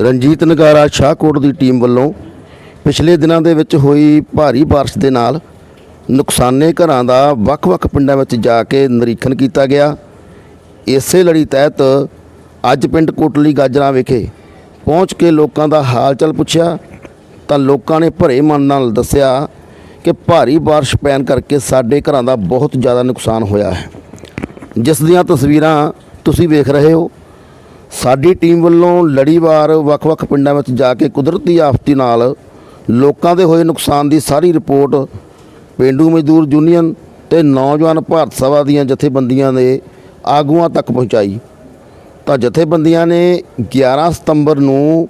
ਰਣਜੀਤ ਨਗਾਰਾ ਸ਼ਾਹਕੋਟ ਦੀ ਟੀਮ ਵੱਲੋਂ ਪਿਛਲੇ ਦਿਨਾਂ ਦੇ ਵਿੱਚ ਹੋਈ ਭਾਰੀ ਬਾਰਿਸ਼ ਦੇ ਨਾਲ ਨੁਕਸਾਨੇ ਘਰਾਂ ਦਾ ਵੱਖ-ਵੱਖ ਪਿੰਡਾਂ ਵਿੱਚ ਜਾ ਕੇ ਨਿਰੀਖਣ ਕੀਤਾ ਗਿਆ। ਇਸੇ ਲੜੀ ਤਹਿਤ ਅੱਜ ਪਿੰਡ ਕੋਟਲੀ ਗਾਜਰਾ ਵਿਖੇ ਪਹੁੰਚ ਕੇ ਲੋਕਾਂ ਦਾ ਹਾਲ ਚਾਲ ਪੁੱਛਿਆ। ਤਾਂ ਲੋਕਾਂ ਨੇ ਭਰੇ ਮਨ ਨਾਲ ਦੱਸਿਆ ਕਿ ਭਾਰੀ ਬਾਰਿਸ਼ ਪੈਣ ਕਰਕੇ ਸਾਡੇ ਘਰਾਂ ਦਾ ਬਹੁਤ ਜ਼ਿਆਦਾ ਨੁਕਸਾਨ ਹੋਇਆ ਹੈ। ਜਿਸ ਦੀਆਂ ਤਸਵੀਰਾਂ ਤੁਸੀਂ ਵੇਖ ਰਹੇ ਹੋ, ਸਾਡੀ ਟੀਮ ਵੱਲੋਂ ਲੜੀਵਾਰ ਵੱਖ-ਵੱਖ ਪਿੰਡਾਂ ਵਿੱਚ ਜਾ ਕੇ ਕੁਦਰਤੀ ਆਫਤੀ ਨਾਲ ਲੋਕਾਂ ਦੇ ਹੋਏ ਨੁਕਸਾਨ ਦੀ ਸਾਰੀ ਰਿਪੋਰਟ ਪਿੰਡੂ ਮਜ਼ਦੂਰ ਯੂਨੀਅਨ ਤੇ ਨੌਜਵਾਨ ਭਾਰਤ ਸਭਾ ਦੀਆਂ ਜਥੇਬੰਦੀਆਂ ਦੇ ਆਗੂਆਂ ਤੱਕ ਪਹੁੰਚਾਈ। ਤਾਂ ਜਥੇਬੰਦੀਆਂ ਨੇ 11 ਸਤੰਬਰ ਨੂੰ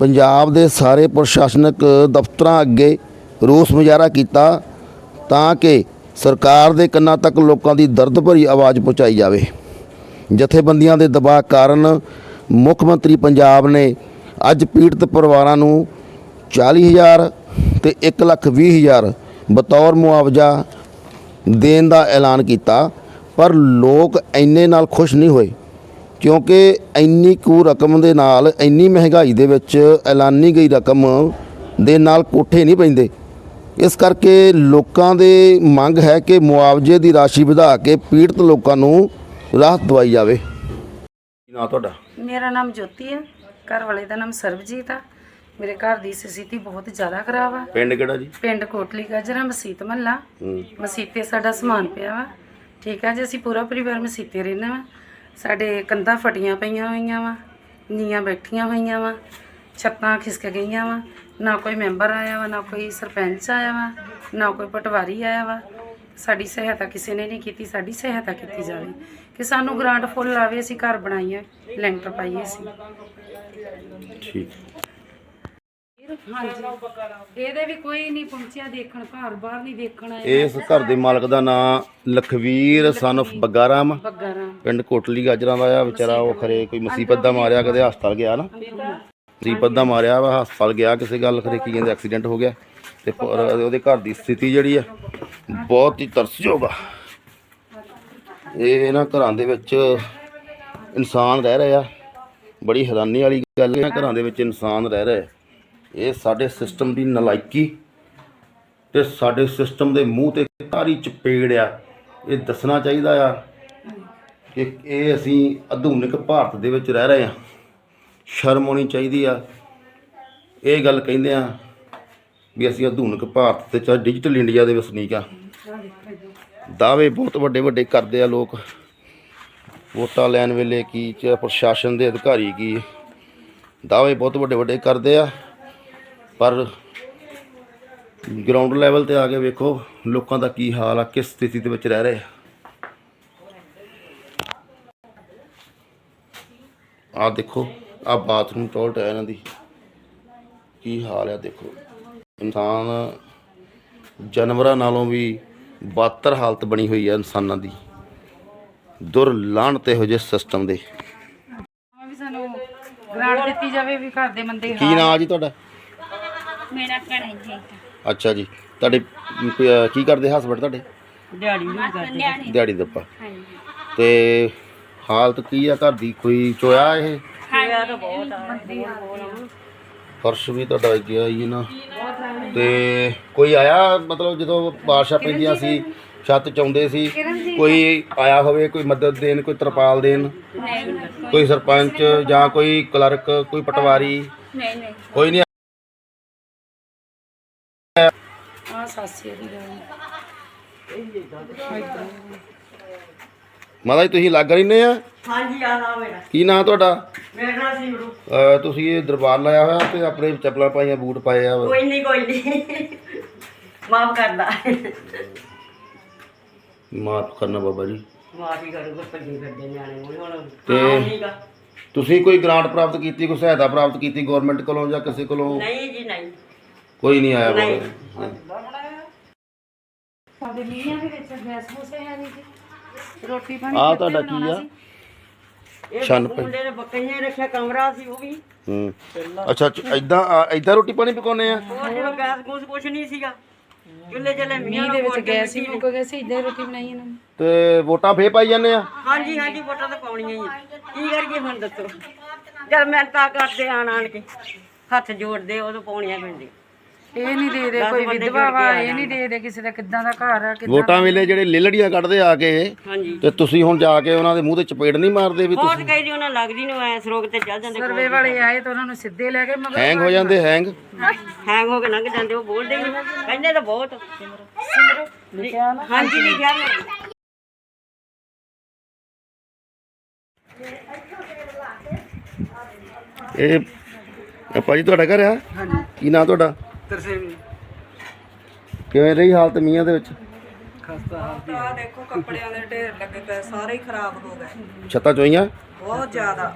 ਪੰਜਾਬ ਦੇ ਸਾਰੇ ਪ੍ਰਸ਼ਾਸਨਿਕ ਦਫ਼ਤਰਾਂ ਅੱਗੇ ਰੋਸ ਮੁਜ਼ਾਹਰਾ ਕੀਤਾ ਤਾਂ ਕਿ ਸਰਕਾਰ ਦੇ ਕੰਨਾਂ ਤੱਕ ਲੋਕਾਂ ਦੀ ਦਰਦ ਭਰੀ ਆਵਾਜ਼ ਪਹੁੰਚਾਈ ਜਾਵੇ। ਜਥੇਬੰਦੀਆਂ ਦੇ ਦਬਾਅ ਕਾਰਨ ਮੁੱਖ ਮੰਤਰੀ ਪੰਜਾਬ ਨੇ ਅੱਜ ਪੀੜਤ ਪਰਿਵਾਰਾਂ ਨੂੰ 40000 ਤੇ 120000 ਬਤੌਰ ਮੁਆਵਜ਼ਾ ਦੇਣ ਦਾ ਐਲਾਨ ਕੀਤਾ, ਪਰ ਲੋਕ ਇੰਨੇ ਨਾਲ ਖੁਸ਼ ਨਹੀਂ ਹੋਏ। ਕਿਉਂਕਿ ਇੰਨੀ ਕੁ ਰਕਮ ਦੇ ਨਾਲ ਇੰਨੀ ਮਹਿੰਗਾਈ ਦੇ ਵਿੱਚ ਐਲਾਨੀ ਗਈ ਰਕਮ ਦੇ ਨਾਲ ਕੋਠੇ ਨਹੀਂ ਪੈਂਦੇ। ਇਸ ਕਰਕੇ ਲੋਕਾਂ ਦੇ ਮੰਗ ਹੈ ਕਿ ਮੁਆਵਜ਼ੇ ਦੀ ਰਾਸ਼ੀ ਵਧਾ ਕੇ ਪੀੜਤ ਲੋਕਾਂ ਨੂੰ ਰਾਹਤ ਦਵਾਈ ਜਾਵੇ। ਕੀ ਨਾਂ ਤੁਹਾਡਾ? ਮੇਰਾ ਨਾਮ ਜੋਤੀ ਹੈ। ਘਰ ਵਾਲੇ ਦਾ ਨਾਮ ਸਰਬਜੀਤ ਆ। ਮੇਰੇ ਘਰ ਦੀ ਸਥਿਤੀ ਬਹੁਤ ਜ਼ਿਆਦਾ ਖਰਾਬ ਆ। ਪਿੰਡ ਕਿਹੜਾ ਜੀ? ਪਿੰਡ ਕੋਟਲੀ ਗਾਜਰਾ ਮਸੀਤ ਮਹੱਲਾ। ਹੂੰ। ਮਸੀਤੇ ਸਾਡਾ ਸਮਾਨ ਪਿਆ ਵਾ। ਠੀਕ ਆ ਜੀ ਅਸੀਂ ਪੂਰਾ ਪਰਿਵਾਰ ਮਸੀਤੇ ਰਹਿੰਦੇ ਵਾ। ਸਾਡੇ ਕੰਧਾਂ ਫਟੀਆਂ ਪਈਆਂ ਹੋਈਆਂ ਵਾ ਨੀਆਂ ਬੈਠੀਆਂ ਹੋਈਆਂ ਵਾ, ਛੱਤਾਂ ਖਿਸਕ ਗਈਆਂ ਵਾ, ਨਾ ਕੋਈ ਮੈਂਬਰ ਆਇਆ ਵਾ, ਨਾ ਕੋਈ ਸਰਪੰਚ ਆਇਆ ਵਾ, ਨਾ ਕੋਈ ਪਟਵਾਰੀ ਆਇਆ ਵਾ। ਸਾਡੀ ਸਹਾਇਤਾ ਕਿਸੇ ਨੇ ਨਹੀਂ ਕੀਤੀ, ਸਾਡੀ ਸਹਾਇਤਾ ਕੀਤੀ ਜਾਵੇ। ਕਿ ਸਾਨੂੰ ਗ੍ਰਾਂਟ ਫੁੱਲ ਆਵੇ, ਅਸੀਂ ਘਰ ਬਣਾਈਏ, ਲੈਂਟਰ ਪਾਈਏ ਅਸੀਂ। ਠੀਕ। ਹਾਂਜੀ। ਇਹਦੇ ਵੀ ਕੋਈ ਨਹੀਂ ਪਹੁੰਚਿਆ ਦੇਖਣ ਘਰ ਬਾਹਰ ਨਹੀਂ ਦੇਖਣ ਆਇਆ ਇਸ ਘਰ ਦੇ ਮਾਲਕ ਦਾ ਨਾਂ ਲਖਵੀਰ ਸਨ of ਬੱਗਾਰਾਮ। ਬੱਗਾਰਾਂ ਪਿੰਡ ਕੋਟਲੀ ਗਾਜਰਾਂ ਦਾ ਆ ਵਿਚਾਰਾ ਉਹ ਖਰੇ ਕੋਈ ਮੁਸੀਬਤ ਦਾ ਮਾਰਿਆ ਕਦੇ ਹਸਪਤਾਲ ਗਿਆ ਨਾ। ਮੁਸੀਬਤ ਦਾ ਮਾਰਿਆ ਵਾ ਹਸਪਤਾਲ ਗਿਆ ਕਿਸੇ ਗੱਲ ਖਰੇ ਕੀ ਕਹਿੰਦੇ ਐਕਸੀਡੈਂਟ ਹੋ ਗਿਆ। ਤੇ ਪਰ ਉਹਦੇ ਘਰ ਦੀ ਸਥਿਤੀ ਜਿਹੜੀ ਆ ਬਹੁਤ ਹੀ ਤਰਸਯੋਗ ਆ। ਇਹ ਇਹਨਾਂ ਘਰਾਂ ਦੇ ਵਿੱਚ ਇਨਸਾਨ ਰਹਿ ਰਹੇ ਆ। ਬੜੀ ਹੈਰਾਨੀ ਵਾਲੀ ਗੱਲ ਹੈ ਘਰਾਂ ਦੇ ਵਿੱਚ ਇਨਸਾਨ ਰਹਿ ਰਹੇ। ਆ। ਇਹ ਸਾਡੇ ਸਿਸਟਮ ਦੀ ਨਲਾਇਕੀ ਤੇ ਸਾਡੇ ਸਿਸਟਮ ਦੇ ਮੂੰਹ ਤੇ ਕਾਰੀ ਚਪੇੜ ਆ? ਇਹ ਦੱਸਣਾ ਚਾਹੀਦਾ ਆ ਕਿ ਇਹ ਅਸੀਂ ਆਧੁਨਿਕ ਭਾਰਤ ਦੇ ਵਿੱਚ ਰਹਿ ਰਹੇ ਆ ਸ਼ਰਮ ਆਉਣੀ ਚਾਹੀਦੀ ਆ। ਇਹ ਗੱਲ ਕਹਿੰਦੇ ਆ ਵੀ ਅਸੀਂ ਆਧੁਨਿਕ ਭਾਰਤ ਤੇ ਚਾਹੇ ਡਿਜੀਟਲ ਇੰਡੀਆ ਦੇ ਵਸਨੀਕ ਆ ਦਾਅਵੇ ਬਹੁਤ ਵੱਡੇ ਵੱਡੇ ਕਰਦੇ ਆ ਲੋਕ। ਵੋਟਾਂ ਲੈਣ ਵੇਲੇ ਕੀ ਚ, ਪ੍ਰਸ਼ਾਸਨ ਦੇ ਅਧਿਕਾਰੀ ਕੀ? ਦਾਅਵੇ ਬਹੁਤ ਵੱਡੇ ਵੱਡੇ ਕਰਦੇ ਆ। ਪਰ ਗਰਾਊਂਡ ਲੈਵਲ ਤੇ ਆ ਕੇ ਵੇਖੋ ਲੋਕਾਂ ਦਾ ਕੀ ਹਾਲ ਆ ਕਿਸ ਸਥਿਤੀ ਦੇ ਵਿੱਚ ਰਹਿ ਰਹੇ ਆ। ਆ ਦੇਖੋ ਆ ਬਾਥਰੂਮ ਟੋਇਲਟ ਹੈ ਇਹਨਾਂ ਦੀ ਕੀ ਹਾਲ ਆ ਦੇਖੋ। ਇਨਸਾਨ ਜਾਨਵਰਾਂ ਨਾਲੋਂ ਵੀ ਬਦਤਰ ਹਾਲਤ ਬਣੀ ਹੋਈ ਹੈ ਇਨਸਾਨਾਂ ਦੀ। ਦੁਰ ਲਾਹਨਤ ਇਹੋ ਜਿਹੇ ਸਿਸਟਮ ਦੇ। ਵੀ ਸਾਨੂੰ ਗ੍ਰਾਂਟ ਦਿੱਤੀ ਜਾਵੇ ਵੀ ਘਰ ਦੇ ਮੰਦੇ ਕੀ ਨਾਂ ਜੀ ਤੁਹਾਡਾ? ਮੇਰਾ ਘੜਾ ਜੀ। ਅੱਛਾ ਜੀ। ਤੁਹਾਡੇ ਅਮ, ਕੋਈ, ਅਹ, ਕੀ ਕਰਦੇ ਹਸਬੰਡ ਤੁਹਾਡੇ? ਦਿਹਾੜੀ ਨਹੀਂ ਕਰਦੇ ਦਿਹਾੜੀ। ਦੱਪਾ ਹਾਂਜੀ। ਤੇ ਹਾਲਤ ਕੀ ਆ ਘਰ ਦੀ? ਕੋਈ ਚੋਇਆ ਇਹ? ਫਰਸ਼ ਵੀ ਤੁਹਾਡਾ ਗਿਆ ਹੀ ਨਾ। ਤੇ ਕੋਈ ਆਇਆ ਮਤਲਬ ਜਦੋਂ ਬਾਰਿਸ਼ਾਂ ਪੈਂਦੀਆਂ ਸੀ ਛੱਤ ਚਾਉਂਦੇ ਸੀ ਕੋਈ ਆਇਆ ਹੋਵੇ ਕੋਈ ਮਦਦ ਦੇਣ ਕੋਈ ਤਰਪਾਲ ਦੇਣ? ਕੋਈ ਸਰਪੰਚ ਜਾਂ ਕੋਈ ਕਲਰਕ ਕੋਈ ਪਟਵਾਰੀ? ਨਹੀਂ ਨਹੀਂ। ਕੋਈ ਨਹੀਂ ਸਾਸੀ ਦੀ ਗੱਲ ਮਾਤਾ ਜੀ ਤੁਸੀਂ ਲੱਗ ਰਹਿੰਦੇ ਆ ਹਾਂਜੀ ਆ ਨਾ ਮੇਰਾ ਕੀ ਨਾਂ ਤੁਹਾਡਾ ਮੇਰਾ ਨਾਮ ਸਿੰਗੜੂ ਅਹ ਤੁਸੀਂ ਇਹ ਦਰਬਾਰ ਲਾਇਆ ਹੋਇਆ ਤੇ ਆਪਣੇ ਚੱਪਲਾਂ ਪਾਈਆਂ ਬੂਟ ਪਾਏ ਆ ਕੋਈ ਨਹੀਂ ਕੋਈ ਨਹੀਂ ਮਾਫ ਕਰਦਾ ਮਾਫ ਕਰਨਾ ਬਾਬਾ ਜੀ ਮਾਫ ਹੀ ਕਰੂਗਾ ਭੱਜੀ ਫਿਰਦੇ ਨਿਆਣੇ ਮੂਹਰੇ ਹੁਣ ਤੇ- ਹਾਂ, ਠੀਕ ਆ। ਤੁਸੀਂ ਕੋਈ ਗ੍ਰਾਂਟ ਪ੍ਰਾਪਤ ਕੀਤੀ ਕੋਈ ਸਹਾਇਤਾ ਪ੍ਰਾਪਤ ਕੀਤੀ ਗਵਰਨਮੈਂਟ ਕੋਲੋਂ ਜਾਂ ਕਿਸੇ ਕੋਲੋਂ ਨਹੀਂ ਜੀ ਨਹੀਂ ਕੋਈ ਨਹੀਂ ਆਇਆ ਨਹੀਂ ਬਾਬਾ ਸਾਡੇ ਮੀਆਂ ਦੇ ਵਿੱਚ ਗੈਸ ਪੂਸੇ ਹੈ ਨਹੀਂ ਜੀ। ਰੋਟੀ ਪਾਣੀ ਆ ਤੁਹਾਡਾ ਕੀ ਆ? ਛੰਨ ਬਾਪੂ ਮੁੰਡੇ ਨੇ ਬੱਕਰੀਆਂ ਰੱਖਿਆ ਕਮਰਾ ਸੀ ਉਹ ਵੀ। ਹੂੰ। ਅੱਛਾ ਇਦਾਂ ਇਦਾਂ ਰੋਟੀ ਪਾਣੀ ਪਕਾਉਨੇ ਆ? ਉਹ ਜਿਹੜਾ ਗੈਸ ਗੂਸ ਕੁਛ ਨਹੀਂ ਸੀਗਾ। ਚੱਲੇ ਮੀਆਂ ਮੀਂਹ ਦੇ ਵਿੱਚ ਗੈਸ ਹੀ ਮੁੱਕ ਗਏ ਸੀ ਇਦਾਂ ਰੋਟੀ ਬਣਾਈ ਇਹਨਾਂ ਨੇ। ਤੇ ਵੋਟਾਂ ਫੇਰ ਪਾਈ ਜਾਂਦੇ ਆ? ਹਾਂਜੀ ਹਾਂਜੀ ਵੋਟਾਂ ਤਾਂ ਪਾਉਣੀਆਂ ਹੀ ਆ। ਕੀ ਕਰੀਏ ਹੁਣ ਦੱਸੋ? ਜਦ ਮੈਂ ਤਾਂ ਕਰਦੇ ਆਣ ਆਣ ਕੇ। ਹੱਥ ਜੋੜਦੇ ਉਦੋਂ ਪਾਉਣੀਆਂ ਪੈਂਦੀਆਂ। ਇਹ ਨਹੀਂ ਦੇ ਦੇ ਕੋਈ ਵਿਧਵਾ ਵਾ ਇਹ ਨਹੀਂ ਦੇ ਦੇ ਕਿਸੇ ਦਾ ਕਿੱਦਾਂ ਦਾ ਘਰ ਆ ਕਿੱਦਾਂ ਵੋਟਾਂ ਵੇਲੇ ਜਿਹੜੇ ਲੇਲੜੀਆਂ ਕੱਢਦੇ ਆ ਕੇ ਹਾਂਜੀ। ਤੇ ਤੁਸੀਂ ਹੁਣ ਜਾ ਕੇ ਉਹਨਾਂ ਦੇ ਮੂੰਹ ਤੇ ਚਪੇੜ ਨਹੀਂ ਮਾਰਦੇ ਵੀ ਬਹੁਤ ਕਈ ਦੀ ਉਹਨਾਂ ਲੱਗਦੀ ਨੂੰ ਐ ਸਰੋਗ ਤੇ ਚੱਲ ਜਾਂਦੇ ਸਰਵੇ ਵਾਲੇ ਆਏ ਤਾਂ ਉਹਨਾਂ ਨੂੰ ਸਿੱਧੇ ਲੈ ਗਏ ਮਗਰ ਹੈਂਗ ਹੋ ਜਾਂਦੇ ਹੈਂਗ ਹੈਂਗ ਹੋ ਕੇ ਲੰਘ ਜਾਂਦੇ ਉਹ ਬੋਲਦੇ ਨਹੀਂ ਕਹਿੰਦੇ ਤਾਂ ਬਹੁਤ। ਲਿਖਿਆ ਨਾ ਹਾਂਜੀ ਲਿਖਿਆ ਵੀ ਇਹ ਇਹ ਭਾਜੀ ਤੁਹਾਡਾ ਘਰ ਆ? ਹਾਂਜੀ। ਕੀ ਨਾਂ ਤੁਹਾਡਾ? ਕਿਵੇਂ ਰਹੀ ਹਾਲਤ ਮੀਆਂ ਦੇ ਵਿੱਚ? ਖਸਤਾ ਹਾਲ ਦੀ ਆ। ਦੇਖੋ ਕੱਪੜਿਆਂ ਦੇ ਢੇਰ ਲੱਗੇ ਪਏ ਸਾਰੇ ਹੀ ਖਰਾਬ ਹੋ ਗਏ। ਛੱਤਾਂ ਚੋਈਆਂ? ਬਹੁਤ ਜ਼ਿਆਦਾ।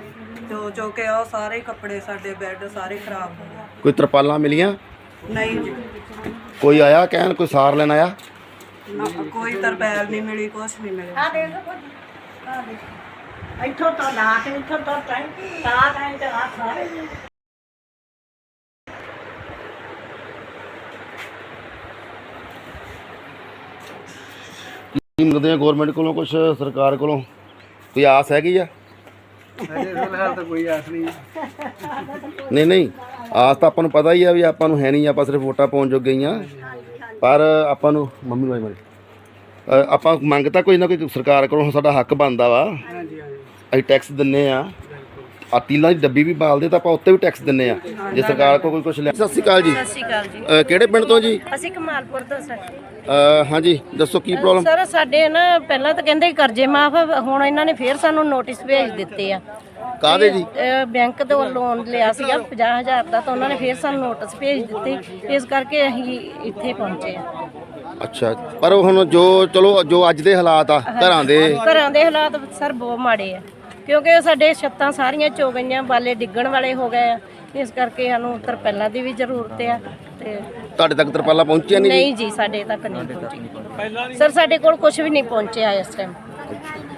ਜੋ ਜੋ ਕਿ ਉਹ ਸਾਰੇ ਕੱਪੜੇ ਸਾਡੇ ਬੈੱਡ ਸਾਰੇ ਖਰਾਬ ਹੋ ਗਏ। ਕੋਈ ਤਰਪਾਲਾਂ ਮਿਲੀਆਂ? ਨਹੀਂ ਜੀ। ਕੋਈ ਆਇਆ ਕਹਿਣ ਕੋਈ ਸਾਰ ਲੈਣ ਆਇਆ? ਨਾ ਕੋਈ ਤਰਪੈਲ ਨਹੀਂ ਮਿਲੀ ਕੁਛ ਨਹੀਂ ਮਿਲਿਆ। ਇੱਥੋਂ ਤਾਂ ਲਾ ਕੇ ਇੱਥੋਂ ਤਾਂ ਤਾਂ ਤਾਂ ਤਾਂ ਤੇ ਆ ਸਾਰੇ ਕੀ ਮੰਗਦੇ ਆ ਗਵਰਨਮੈਂਟ ਕੋਲੋਂ ਕੁਝ ਸਰਕਾਰ ਕੋਲੋਂ? ਕੋਈ ਆਸ ਹੈਗੀ ਆ? ਅਜੇ ਫਿਲਹਾਲ ਤਾਂ ਕੋਈ ਆਸ ਨਹੀਂ। ਨਹੀਂ ਨਹੀਂ ਆਸ ਤਾਂ ਆਪਾਂ ਨੂੰ ਪਤਾ ਹੀ ਆ ਵੀ ਆਪਾਂ ਨੂੰ ਹੈ ਨਹੀਂ ਆਪਾਂ ਸਿਰਫ ਵੋਟਾਂ ਪਾਉਣ ਜੋਗੇ ਹੀ ਆ। ਪਰ ਆਪਾਂ ਨੂੰ ਮੰਮੀ ਵਾਈ ਮਾਰੇ ਅ, ਆਪਾਂ ਮੰਗ ਤਾਂ ਕੋਈ ਨਾ ਕੋਈ ਸਰਕਾਰ ਕੋਲੋਂ ਸਾਡਾ ਹੱਕ ਬਣਦਾ ਵਾ। ਹਾਂਜੀ ਹਾਂਜੀ। ਅਸੀਂ ਟੈਕਸ ਦਿੰਨੇ ਆ। ਆ ਤੀਲਾਂ ਦੀ ਡੱਬੀ ਵੀ ਬਾਲਦੇ ਤਾਂ ਆਪਾਂ ਉੱਤੇ ਵੀ ਟੈਕਸ ਦਿੰਨੇ ਆ ਜੇ ਸਰਕਾਰ ਕੋਲ ਕੋਈ ਕੁਝ ਲੈ ਸਤਿ ਸ਼੍ਰੀ ਅਕਾਲ ਜੀ। ਸਤਿ ਸ਼੍ਰੀ ਅਕਾਲ ਜੀ। ਅ, ਕਿਹੜੇ ਪਿੰਡ ਤੋਂ ਜੀ? ਅਸੀਂ ਕਮਾਲਪੁਰ ਤੋਂ ਸਰ। ਅ, ਹਾਂਜੀ ਦੱਸੋ ਕੀ ਪ੍ਰੋਬਲਮ ਸਰ ਸਾਡੇ ਨਾ ਪਹਿਲਾਂ ਤਾਂ ਕਹਿੰਦੇ ਸੀ ਕਰਜ਼ੇ ਮਾਫ ਹੁਣ ਇਹਨਾਂ ਨੇ ਫੇਰ ਸਾਨੂੰ ਨੋਟਿਸ ਭੇਜ ਦਿੱਤੇ ਆ। ਕਾਹਦੇ ਜੀ? ਅਹ ਬੈਂਕ ਤੋਂ ਲੋਨ ਲਿਆ ਸੀਗਾ 50000 ਦਾ ਤਾਂ ਉਹਨਾਂ ਨੇ ਫੇਰ ਸਾਨੂੰ ਨੋਟਿਸ ਭੇਜ ਦਿੱਤੇ। ਇਸ ਕਰਕੇ ਅਸੀਂ ਇੱਥੇ ਪਹੁੰਚੇ ਆ ਅੱਛਾ ਪਰ ਹੁਣ ਜੋ ਚਲੋ ਜੋ ਅੱਜ ਦੇ ਹਾਲਾਤ ਆ ਘਰਾਂ ਦੇ ਘਰਾਂ ਦੇ ਹਾਲਾਤ ਸਰ ਬਹੁਤ ਮਾੜੇ ਆ। ਕਿਉਂਕਿ ਸਾਡੇ ਛੱਤਾਂ ਸਾਰੀਆਂ ਚੋ ਗਈਆਂ ਬਾਲੇ ਡਿੱਗਣ ਵਾਲੇ ਹੋ ਗਏ ਆ। ਇਸ ਕਰਕੇ ਸਾਨੂੰ ਤਰਪਾਲਾਂ ਦੀ ਵੀ ਜ਼ਰੂਰਤ ਆ ਤੇ ਤੁਹਾਡੇ ਤੱਕ ਤਰਪਾਲਾਂ ਪਹੁੰਚੀਆਂ ਨਹੀਂ ਨਹੀਂ ਜੀ ਸਾਡੇ ਤੱਕ ਨਹੀਂ ਪਹੁੰਚੀ ਸਰ ਸਾਡੇ ਕੋਲ ਕੁਝ ਵੀ ਨਹੀਂ ਪਹੁੰਚਿਆ ਇਸ ਟਾਈਮ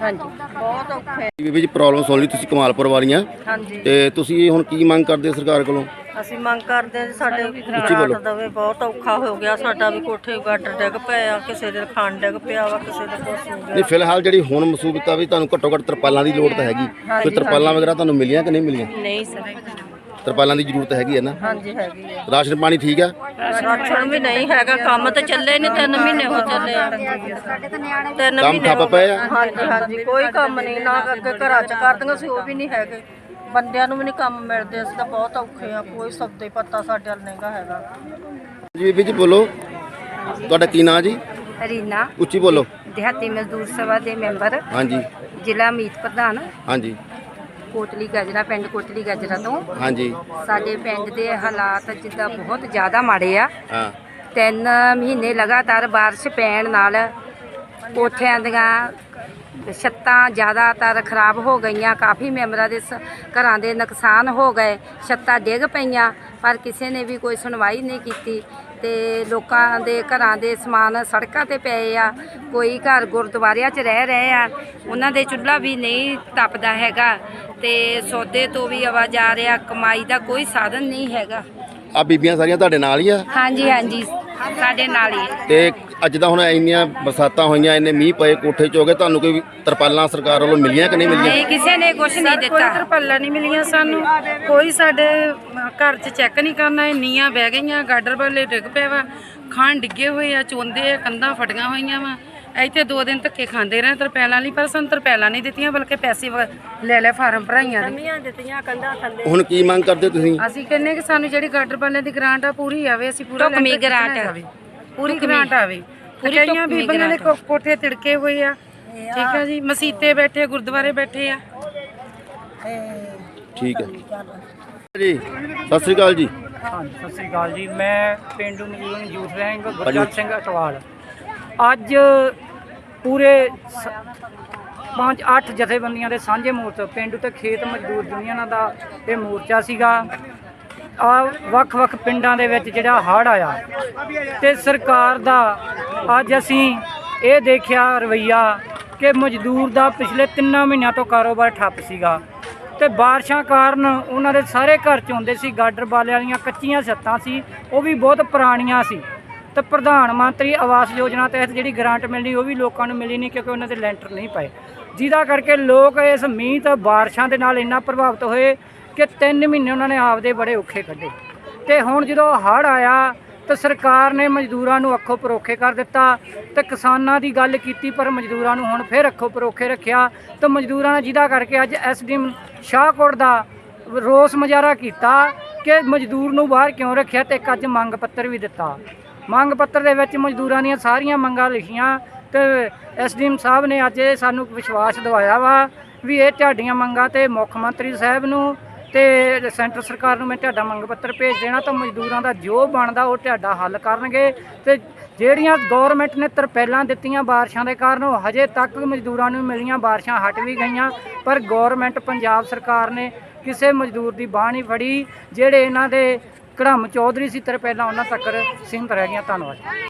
ਹਾਂਜੀ। ਬਹੁਤ ਔਖਾ ਹੈ। ਜੀ ਵਿੱਚ ਪ੍ਰੋਬਲਮ ਸੁਣ ਲਈ ਤੁਸੀਂ ਕਮਾਲਪੁਰ ਵਾਲੀਆਂ। ਹਾਂਜੀ। ਤੇ ਤੁਸੀਂ ਹੁਣ ਕੀ ਮੰਗ ਕਰਦੇ ਹੋ ਸਰਕਾਰ ਕੋਲੋਂ? ਅਸੀਂ ਮੰਗ ਕਰਦੇ ਹਾਂ ਜੀ ਸਾਡੇ। ਰਾਤ ਦਵੇ ਬਹੁਤ ਔਖਾ ਹੋ ਗਿਆ ਸਾਡਾ ਵੀ ਕੋਠੇ ਗਾਡਰ ਡਿੱਗ ਪਿਆ ਕਿਸੇ ਦੇ ਖਾਣ ਡਿੱਗ ਪਿਆ ਵਾ ਕਿਸੇ ਦੇ ਕੁਛ ਹੋ ਗਿਆ ਨਹੀਂ ਫਿਲਹਾਲ ਜਿਹੜੀ ਹੁਣ ਮਸੂਬਤ ਆ ਵੀ ਤੁਹਾਨੂੰ ਘੱਟੋ ਘੱਟ ਤਰਪਾਲਾਂ ਦੀ ਲੋੜ ਤਾਂ ਹੈਗੀ। ਕੋਈ ਤਰਪਾਲਾਂ ਵਗੈਰਾ ਤੁਹਾਨੂੰ ਮਿਲੀਆਂ ਕਿ ਨਹੀਂ ਮਿਲੀਆਂ? ਨਹੀਂ ਸਰ ਤਰਪਾਲਾਂ ਦੀ ਜ਼ਰੂਰਤ ਹੈਗੀ ਹੈ ਨਾ? ਹਾਂਜੀ ਹੈਗੀ ਹੈ। ਰਾਸ਼ਨ ਪਾਣੀ ਠੀਕ ਆ? ਰਾਸ਼ਨ ਵੀ ਨਹੀਂ ਹੈਗਾ ਕੰਮ ਤਾਂ ਚੱਲੇ ਨਹੀਂ ਤਿੰਨ ਮਹੀਨੇ ਹੋ ਚੱਲੇ ਆ। ਤਿੰਨ ਕੰਮ ਠੱਪ ਪਏ ਆ? ਹਾਂਜੀ ਹਾਂਜੀ ਕੋਈ ਕੰਮ ਨਹੀਂ ਨਾ ਅੱਗੇ ਘਰਾਂ ਚ ਕਰਦੀਆਂ ਸੀ ਉਹ ਵੀ ਨਹੀਂ ਹੈਗੇ। ਬੰਦਿਆਂ ਨੂੰ ਵੀ ਨਹੀਂ ਕੰਮ ਮਿਲਦੇ ਅਸੀਂ ਤਾਂ ਬਹੁਤ ਔਖੇ ਆ ਕੋਈ ਸਬਦੇ ਪੱਤਾ ਸਾਡੇ ਵੱਲ ਨਹੀਂਗਾ ਹੈਗਾ। ਜੀ ਜੀ ਬੋਲੋ ਤੁਹਾਡਾ ਕੀ ਨਾਂ ਜੀ? ਰੀਨਾ। ਉੱਚੀ ਬੋਲੋ। ਦਿਹਾਤੀ ਮਜ਼ਦੂਰ ਸਭਾ ਦੇ ਮੈਂਬਰ। ਹਾਂਜੀ। ਜ਼ਿਲ੍ਹਾ ਮੀਤ ਪ੍ਰਧਾਨ। ਹਾਂਜੀ। ਕੋਟਲੀ ਗਜਰਾ ਪਿੰਡ ਕੋਟਲੀ ਗਜਰਾ ਤੋਂ। ਹਾਂਜੀ। ਸਾਡੇ ਪਿੰਡ ਦੇ ਹਾਲਾਤ ਜਿੱਦਾਂ ਬਹੁਤ ਜ਼ਿਆਦਾ ਮਾੜੇ ਆ। ਹਾਂ। ਤਿੰਨ ਮਹੀਨੇ ਲਗਾਤਾਰ ਬਾਰਿਸ਼ ਪੈਣ ਨਾਲ ਕੋਠਿਆਂ ਦੀਆਂ ਛੱਤਾਂ ਜ਼ਿਆਦਾਤਰ ਖਰਾਬ ਹੋ ਗਈਆਂ ਕਾਫੀ ਮੈਂਬਰਾਂ ਦੇ ਘਰਾਂ ਦੇ ਨੁਕਸਾਨ ਹੋ ਗਏ ਛੱਤਾਂ ਡਿੱਗ ਪਈਆਂ ਪਰ ਕਿਸੇ ਨੇ ਵੀ ਕੋਈ ਸੁਣਵਾਈ ਨਹੀਂ ਕੀਤੀ ਤੇ ਲੋਕਾਂ ਦੇ ਘਰਾਂ ਦੇ ਸਮਾਨ ਸੜਕਾਂ ਤੇ ਪਏ ਆ ਕੋਈ ਘਰ ਗੁਰਦੁਆਰਿਆਂ 'ਚ ਰਹਿ ਰਹੇ ਆ ਉਹਨਾਂ ਦੇ ਚੁੱਲ੍ਹਾ ਵੀ ਨਹੀਂ ਤਪਦਾ ਹੈਗਾ ਤੇ ਸੌਦੇ ਤੋਂ ਵੀ ਆਵਾਜ਼ ਆ ਰਿਹਾ ਕਮਾਈ ਦਾ ਕੋਈ ਸਾਧਨ ਨਹੀਂ ਹੈਗਾ ਆ ਬੀਬੀਆਂ ਸਾਰੀਆਂ ਤੁਹਾਡੇ ਨਾਲ ਹੀ ਆ ਹਾਂਜੀ ਹਾਂਜੀ ਸਾਡੇ ਨਾਲ ਹੀ ਹੈ। ਤੇ ਅੱਜ ਤਾਂ ਹੁਣ ਇੰਨੀਆਂ ਬਰਸਾਤਾਂ ਹੋਈਆਂ ਇੰਨੇ ਮੀਂਹ ਪਏ ਕੋਠੇ ਚ ਹੋ ਗਏ ਤੁਹਾਨੂੰ ਕੋਈ ਤਰਪਾਲਾਂ ਸਰਕਾਰ ਵੱਲੋਂ ਮਿਲੀਆਂ ਕਿ ਨਹੀਂ ਮਿਲੀਆਂ? ਨਹੀਂ ਕਿਸੇ ਨੇ ਕੁਝ ਨਹੀਂ ਦਿੱਤਾ ਕੋਈ ਤਰਪਾਲਾਂ ਨਹੀਂ ਮਿਲੀਆਂ ਸਾਨੂੰ। ਕੋਈ ਸਾਡੇ ਘਰ 'ਚ ਚੈੱਕ ਨਹੀਂ ਕਰਨਾ ਨੀਆਂ ਬਹਿ ਗਈਆਂ ਗਾਡਰ ਵਾਲੇ ਡਿੱਗ ਪਏ ਵਾ ਖਾਣ ਡਿੱਗੇ ਹੋਏ ਆ ਚੋਂਦੇ ਆ ਕੰਧਾਂ ਫਟੀਆਂ ਹੋਈਆਂ ਵਾ। ਇੱਥੇ ਦੋ ਦਿਨ ਧੱਕੇ ਖਾਂਦੇ ਰਹੇ ਤਰਪੈਲਾਂ ਲਈ ਪਰ ਸਾਨੂੰ ਤਰਪੈਲਾਂ ਨਹੀਂ ਦਿੱਤੀਆਂ ਬਲਕਿ ਪੈਸੇ ਵ- ਲੈ ਲੈ ਫਾਰਮ ਭਰਾਈਆਂ ਦੇ। ਦਿੱਤੀਆਂ ਕੰਧਾਂ ਥੱਲੇ। ਹੁਣ ਕੀ ਮੰਗ ਕਰਦੇ ਹੋ ਤੁਸੀਂ? ਅਸੀਂ ਕਹਿੰਨੇ ਕਿ ਸਾਨੂੰ ਜਿਹੜੀ ਗਾਡਰ ਵਾਲਿਆਂ ਦੀ ਗ੍ਰਾਂਟ ਆ ਪੂਰੀ ਆਵੇ ਅਸੀਂ ਪੂਰਾ ਢੁਕਵੀਂ ਲੈਂਟਰ ਖਿੱਚਣਾ ਗ੍ਰਾਂਟ। ਜਾਵੇ। ਪੂਰੀ ਗ੍ਰਾਂਟ ਆਵੇ। ਕਈਆਂ ਢੁਕਵੀਂ ਬੀਬੀਆਂ ਦੇ ਕੋ- ਕੋਠੇ ਤਿੜਕੇ ਹੋਏ ਆ। ਠੀਕ ਆ ਜੀ ਮਸੀਤੇ ਬੈਠੇ ਗੁਰਦੁਆਰੇ ਬੈਠੇ ਆ। ਠੀਕ ਹੈ। ਜੀ ਸਤਿ ਸ੍ਰੀ ਅਕਾਲ ਜੀ। ਹਾਂਜੀ ਸਤਿ ਸ੍ਰੀ ਅਕਾਲ ਜੀ। ਮੈਂ ਪਿੰਡੂ ਮਜੂਰ ਯੂਥ ਰੈਂਕ ਗੁਰਜੰਟ ਸਿੰਘ ਅਟਵਾਲ। ਅੱਜ ਪੂਰੇ ਸ- ਪੰਜ ਅੱਠ ਜਥੇਬੰਦੀਆਂ ਦੇ ਸਾਂਝੇ ਮੋਰਚਾ ਪਿੰਡੂ ਤੇ ਖੇਤ ਮਜ਼ਦੂਰ ਯੂਨੀਅਨਾਂ ਦਾ ਇਹ ਮੋਰਚਾ ਸੀਗਾ। ਆ ਵੱਖ-ਵੱਖ ਪਿੰਡਾਂ ਦੇ ਵਿੱਚ ਜਿਹੜਾ ਹੜ੍ਹ ਆਇਆ ਤੇ ਸਰਕਾਰ ਦਾ ਅੱਜ ਅਸੀਂ ਇਹ ਦੇਖਿਆ ਰਵਈਆ ਕਿ ਮਜ਼ਦੂਰ ਦਾ ਪਿਛਲੇ 3 ਮਹੀਨਿਆਂ ਤੋਂ ਕਾਰੋਬਾਰ ਠੱਪ ਸੀਗਾ ਤੇ ਬਾਰਿਸ਼ਾਂ ਕਾਰਨ ਉਹਨਾਂ ਦੇ ਸਾਰੇ ਘਰ ਚ ਹੁੰਦੇ ਸੀ, ਗਾਡਰ ਬਾਲੇ ਵਾਲੀਆਂ ਕੱਚੀਆਂ ਛੱਤਾਂ ਸੀ, ਉਹ ਵੀ ਬਹੁਤ ਪੁਰਾਣੀਆਂ ਸੀ। ਤੇ ਪ੍ਰਧਾਨ ਮੰਤਰੀ ਆਵਾਸ ਯੋਜਨਾ ਤਹਿਤ ਜਿਹੜੀ ਗ੍ਰਾਂਟ ਮਿਲਣੀ, ਉਹ ਵੀ ਲੋਕਾਂ ਨੂੰ ਮਿਲੀ ਨਹੀਂ ਕਿਉਂਕਿ ਉਹਨਾਂ ਦੇ ਲੈਂਟਰ ਨਹੀਂ ਪਏ। ਜਿਹਦਾ ਕਰਕੇ ਲੋਕ ਇਸ ਮੀਂਹ ਤੇ ਬਾਰਿਸ਼ਾਂ ਦੇ ਨਾਲ ਇੰਨਾ ਪ੍ਰਭਾਵਿਤ ਹੋਏ ਕਿ 3 ਮਹੀਨੇ ਉਹਨਾਂ ਨੇ ਆਪਦੇ ਬੜੇ ਔਖੇ ਕੱਢੇ। ਤੇ ਹੁਣ ਜਦੋਂ ਹੜ੍ਹ ਆਇਆ, ਤਾਂ ਸਰਕਾਰ ਨੇ ਮਜ਼ਦੂਰਾਂ ਨੂੰ ਅੱਖੋਂ ਪਰੋਖੇ ਕਰ ਦਿੱਤਾ, ਤੇ ਕਿਸਾਨਾਂ ਦੀ ਗੱਲ ਕੀਤੀ, ਪਰ ਮਜ਼ਦੂਰਾਂ ਨੂੰ ਹੁਣ ਫਿਰ ਅੱਖੋਂ ਪਰੋਖੇ ਰੱਖਿਆ, ਤੇ ਮਜ਼ਦੂਰਾਂ ਨੇ ਜਿਹਦਾ ਕਰਕੇ ਅੱਜ ਐਸਡੀਐਮ ਸ਼ਾਹਕੋਟ ਦਾ ਰੋਸ ਮੁਜ਼ਾਹਰਾ ਕੀਤਾ ਕਿ ਮਜ਼ਦੂਰ ਨੂੰ ਬਾਹਰ ਕਿਉਂ ਰੱਖਿਆ ਤੇ ਇੱਕ ਅੱਜ ਮੰਗ ਪੱਤਰ ਵੀ ਦਿੱਤਾ। ਮੰਗ ਪੱਤਰ ਦੇ ਵਿੱਚ ਮਜ਼ਦੂਰਾਂ ਦੀਆਂ ਸਾਰੀਆਂ ਮੰਗਾਂ ਲਿਖੀਆਂ, ਤੇ ਐਸਡੀਐਮ ਸਾਹਿਬ ਨੇ ਅੱਜ ਇਹ ਸਾਨੂੰ ਵਿਸ਼ਵਾਸ ਦਿਵਾਇਆ ਵਾ ਵੀ ਇਹ ਤੁਹਾਡੀਆਂ ਮੰਗਾਂ ਤੇ ਮੁੱਖ ਮੰਤਰੀ ਸਾਹਿਬ ਨੂੰ ਤੇ ਸੈਂਟਰ ਸਰਕਾਰ ਨੂੰ ਮੈਂ ਤੁਹਾਡਾ ਮੰਗ ਪੱਤਰ ਭੇਜ ਦੇਣਾ ਤਾਂ ਮਜ਼ਦੂਰਾਂ ਦਾ ਜੋ ਬਣਦਾ ਉਹ ਤੁਹਾਡਾ ਹੱਲ ਕਰਨਗੇ ਤੇ ਜਿਹੜੀਆਂ ਗਵਰਨਮੈਂਟ ਨੇ ਤਰਪੈਲਾਂ ਦਿੱਤੀਆਂ ਬਾਰਿਸ਼ਾਂ ਦੇ ਕਾਰਨ ਉਹ ਹਜੇ ਤੱਕ ਮਜ਼ਦੂਰਾਂ ਨੂੰ ਮਿਲੀਆਂ ਬਾਰਿਸ਼ਾਂ ਹਟ ਵੀ ਗਈਆਂ, ਪਰ ਗਵਰਨਮੈਂਟ ਪੰਜਾਬ ਸਰਕਾਰ ਨੇ ਕਿਸੇ ਮਜ਼ਦੂਰ ਦੀ ਬਾਹ ਨਹੀਂ ਫੜੀ, ਜਿਹੜੇ ਇਹਨਾਂ ਦੇ ਕੜਮ ਚੌਧਰੀ ਸੀ ਤਰਪੈਲਾਂ ਉਹਨਾਂ ਤੱਕ ਸੀਮਤ ਰਹਿ ਗਈਆਂ। ਧੰਨਵਾਦ।